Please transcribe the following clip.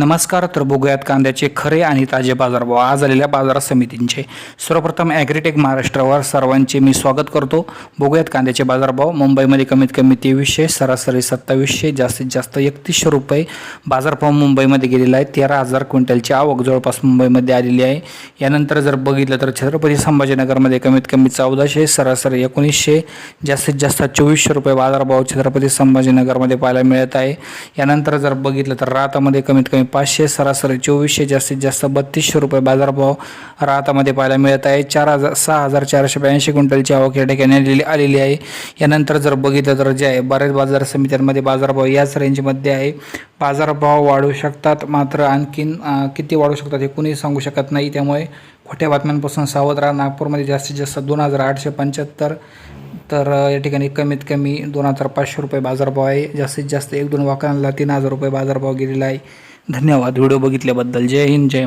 नमस्कार तर बघूयात कांद्याचे खरे आणि ताजे बाजारभाव आज आलेल्या बाजार समितींचे सर्वप्रथम ॲग्रीटेक महाराष्ट्रावर सर्वांचे मी स्वागत करतो. बघूयात कांद्याचे बाजारभाव मुंबईमध्ये कमीत कमी तेवीसशे सरासरी सत्तावीसशे जास्तीत जास्त एकतीसशे रुपये बाजारभाव मुंबईमध्ये गेलेला आहे. तेरा हजार क्विंटलची आवक जवळपास मुंबईमध्ये आलेली आहे. यानंतर जर बघितलं तर छत्रपती संभाजीनगरमध्ये कमीत कमी चौदाशे सरासरी एकोणीसशे जास्तीत जास्त चोवीसशे रुपये बाजारभाव छत्रपती संभाजीनगरमध्ये पाहायला मिळत आहे. यानंतर जर बघितलं तर रातामध्ये कमीत कमी पाचशे सरासरी चोवीसशे जास्तीत जास्त बत्तीसशे रुपये बाजारभाव राहतामध्ये पाहायला मिळत आहे. चार हजार सहा हजार चारशे ब्याऐंशी क्विंटलची आवक या ठिकाणी आलेली आलेली आहे. यानंतर जर बघितलं तर जे आहे बऱ्याच बाजार समित्यांमध्ये बाजारभाव याच रेंजमध्ये आहे. बाजारभाव वाढू शकतात मात्र आणखीन किती वाढू शकतात हे कुणीही सांगू शकत नाही. त्यामुळे खोट्या बातम्यांपासून सावध राहा. नागपूरमध्ये जास्तीत जास्त दोन हजार आठशे पंच्याहत्तर तर या ठिकाणी कमीत कमी दोन हजार पाचशे रुपये बाजारभाव आहे. जास्तीत जास्त एक दोन वाहनांना तीन हजार रुपये बाजारभाव गेलेला आहे. धन्यवाद. व्हिडिओ बघितल्याबद्दल. जय हिंद जय